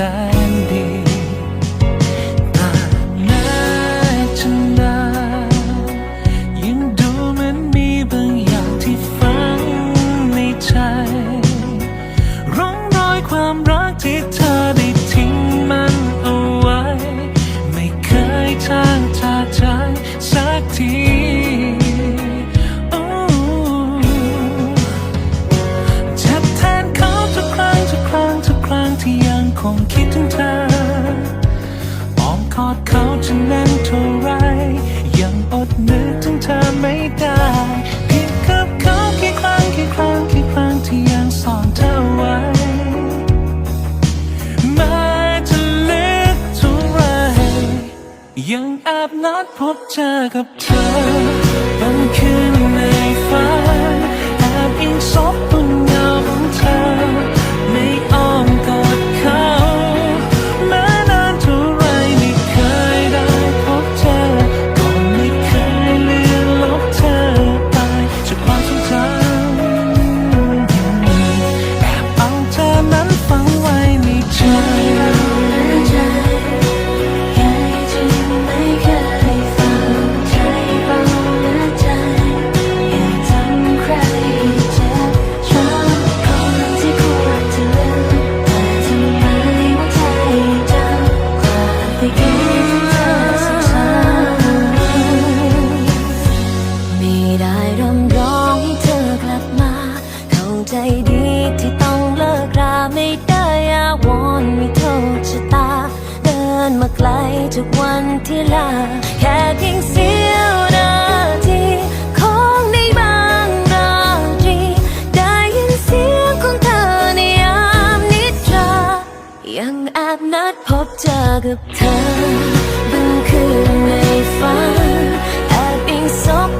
sandy อดเขาจะน่นเท่าไร ยังอดนึกถึงเธอไม่ได้ผิดกับเขากี่ครั้งกี่ครั้งกี่ครั้งที่ยังซ่อนเธอไว้แม้จะลึกเท่าไรยังแอบนัดพบเจอกับเธอบางคืนในฝันแอบอิงซบ ไม่ได้รำร้องให้เธอกลับมา เข้าใจดีที่ต้องเลิกราไม่ได้อาวอนไม่โทษชะตา เดินมาไกลจากวันที่ลา แค่เพียงเสี้ยวนาทีของในบางราตรี ได้ยินเสียงของเธอในยามนิทรา ยังแอบนัดพบเจอกับเธอบางคืนในฝันแอบอิงซบ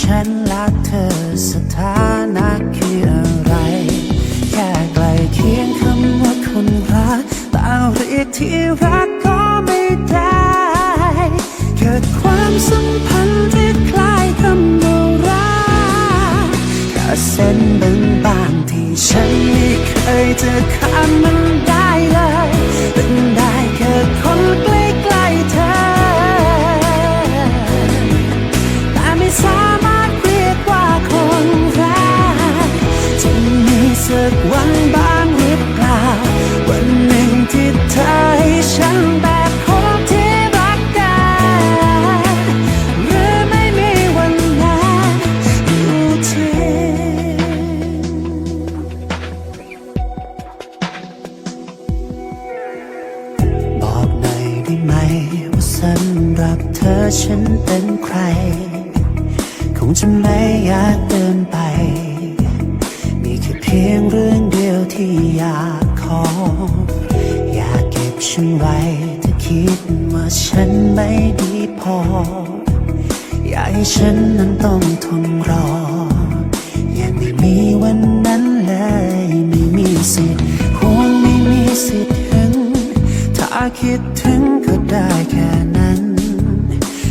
ฉันและเธอสถานะคืออะไร แค่ใกลเคียงคำว่าคนรักแต่เรียกที่รักก็ไม่ได้เกิดความสัมพันธ์ที่คล้ายคำว่ารักแค่เส้นบางๆที่ฉันไม่เคยจะข้ามมัน ต้องทนรอ ยังไม่มีวันนั้นเลย ไม่มีสิทธิ์ห่วงไม่มีสิทธิ์ถึง ถ้าคิดถึงก็ได้แค่นั้น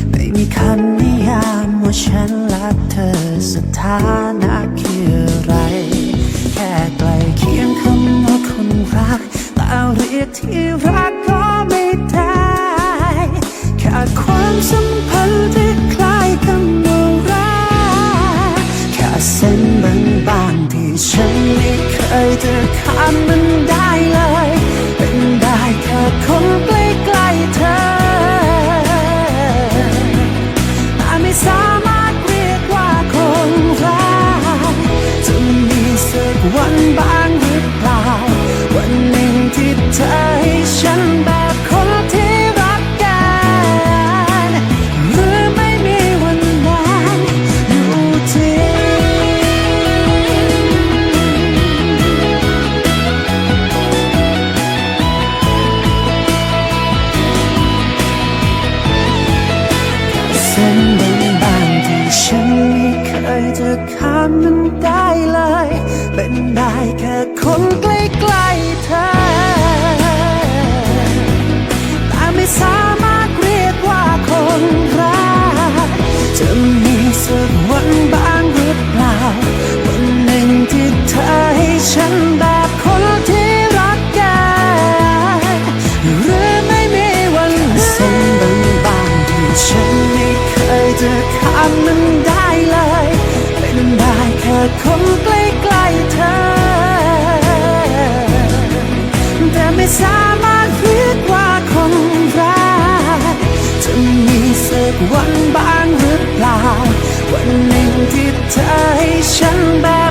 ไม่มีคำนิยามว่าฉันรักเธอสถานะคืออะไร แค่ใกลเคียงคำว่าคนรักแต่เรียกที่รักก็ไม่ได้แค่ความสัมพันธ์ที่ เส้นบางๆที่ฉันไม่เคยจะข้ามมันได้เลย เป็นได้แค่คนใกล้ๆเธอแต่ไม่สามารถเรียกว่าคนรักจะมีสักวันบ้างหรือเปล่า วันหนึ่งที่เธอให้ฉันแบบ สักวันบ้างหรือเปล่า วันหนึ่งที่เธอให้ฉันแบบ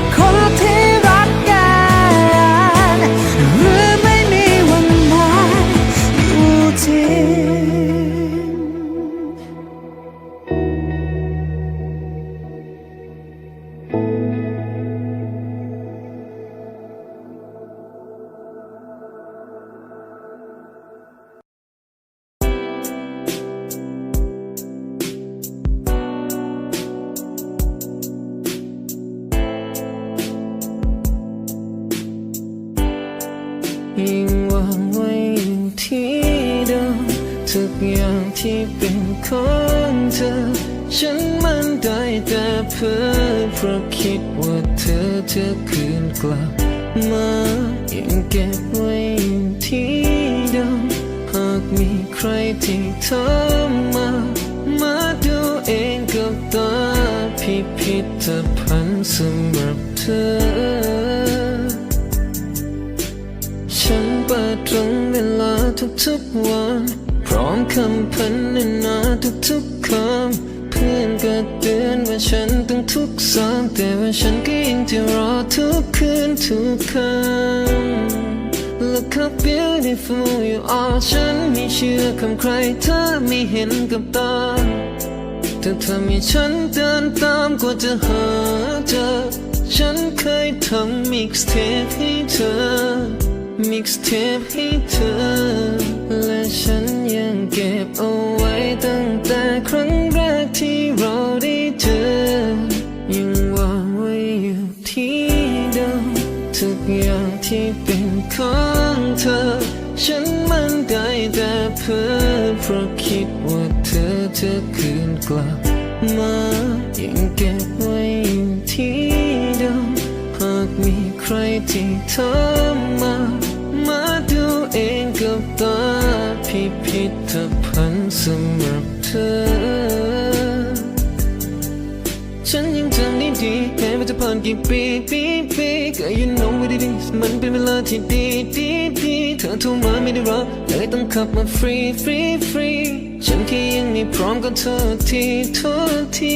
นของเธอ ฉันมันได้แต่เพ้อเพราะคิดว่าเธอจะคืนกลับมายังเก็บไว้ที่เดิมหากมีใครที่เธอมา มาดูเองกับตาพิพิธภัณฑ์สำหรับเธอฉันเปิดตรงเวลาทุกๆวัน ร้อมคำพันนานาทุกๆคำเพื่อนก็เตือนว่าฉันต้องทุกซ้ำแต่ว่าฉันก็ยังจะรอทุกคืนทุกคำ Look how beautiful you are ฉันไม่เชื่อคำใครเธอไม่เห็นกับตาเธอทำให้ฉันเดินตามกว่าจะหาเจอ ฉันเคยทำ mixtape ให้เธอ mixtape ให้เธอ และฉันยังเก็บเอาไว้ตั้งแต่ครั้งแรกที่เราได้เจอ ยังวางไว้อยู่ที่เดิมทุกอย่างที่เป็นของเธอ ฉันมั่นได้แต่เพ้อเพราะคิดว่าเธอจะคืนกลับมายังเก็บไว้อยู่ที่เดิมหากมีใครที่เธอมา เองกับตาพิพิธภัณฑ์สำหรับเธอ ฉันยังจำได้ดีแม้ว่าจะผ่านกี่ปีปีปีก็ you know what it is มันเป็นเวลาที่ดีดีดี เธอโทรมาไม่ได้รับเลยต้องขับมาฟรีฟรีฟรีฉันแค่ยังไม่พร้อมก็โทษทีโทษที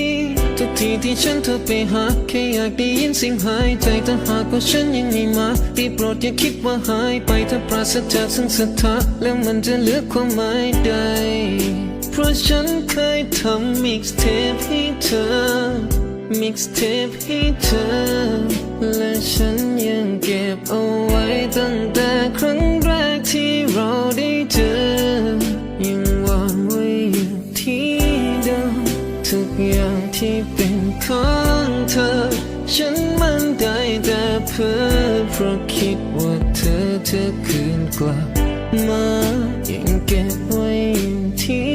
ทุกทีที่ฉันเธอไปหาแค่อยากได้ยินเสียงหายใจถ้าหากว่าฉันยังไม่มาได้โปรดอย่าคิดว่าหายไปถ้าปราศจากซึ่งศรัทธาแล้วมันจะเหลือความหมายใดเพราะฉันเคยทำมิกซ์เทปให้เธอมิกซ์เทปให้เธอและฉันยังเก็บเอาไว้ตั้ง แต่เพ้อเพราะคิดว่าเธอเธอคืนกลับมายังเก็บไว้ที่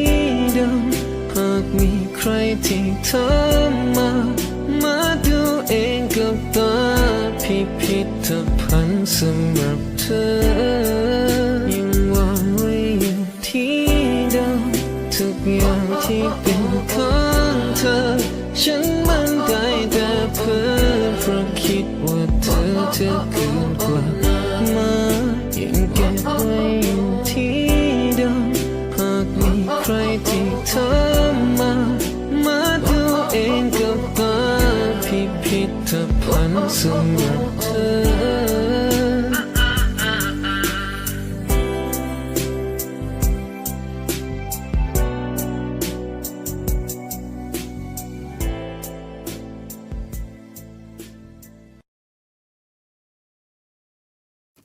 เดิมหากมีใครที่เธอ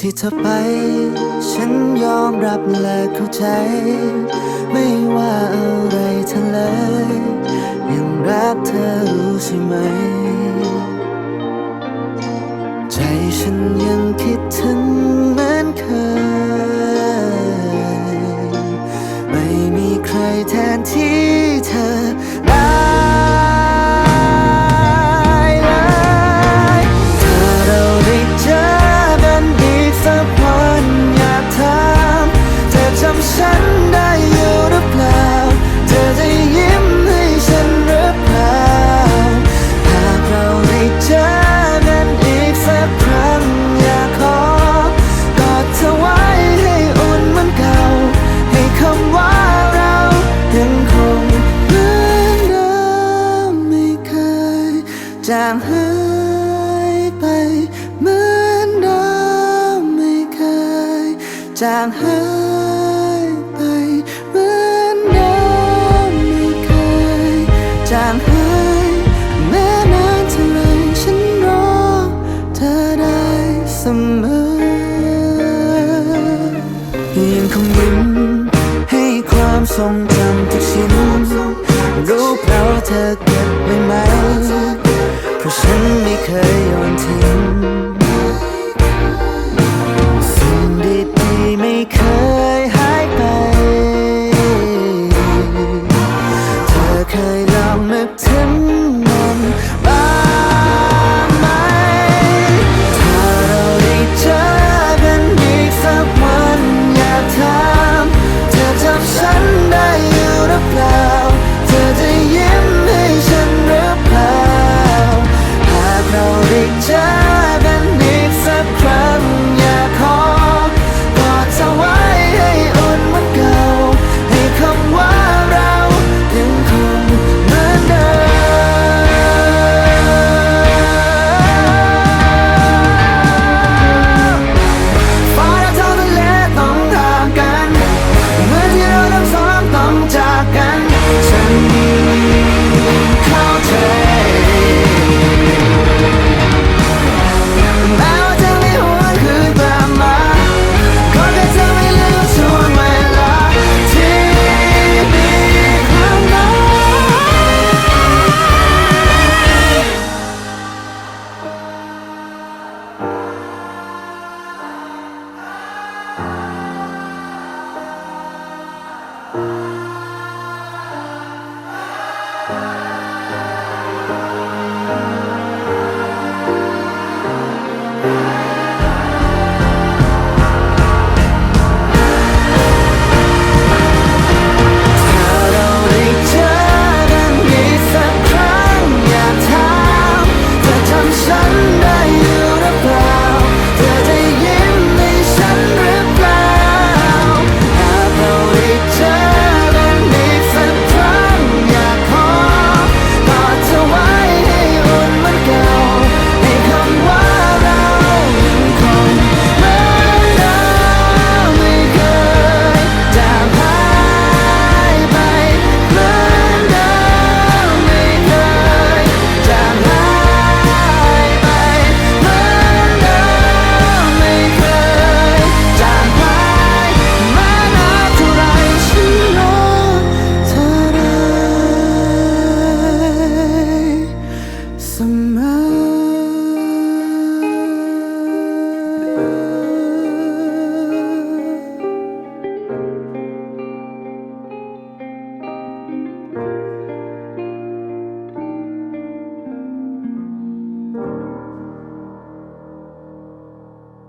ที่เธอไป ฉันยอมรับและเข้าใจ ไม่ว่าอะไรเธอเลยยังรักเธอรู้ใช่ไหม ใจฉันยังคิดถึงเหมือนเคย ไม่มีใครแทนที่ จางหายไปเหมือนเดิมไม่เคยจางหายแม้นานเท่าไรฉันรอเธอได้เสมอยังคงยิ้มให้ความทรงจำทุกชิ้นรู้เปล่าเธอเก็บไว้ไหมเพราะฉันไม่เคยยนทิ้ง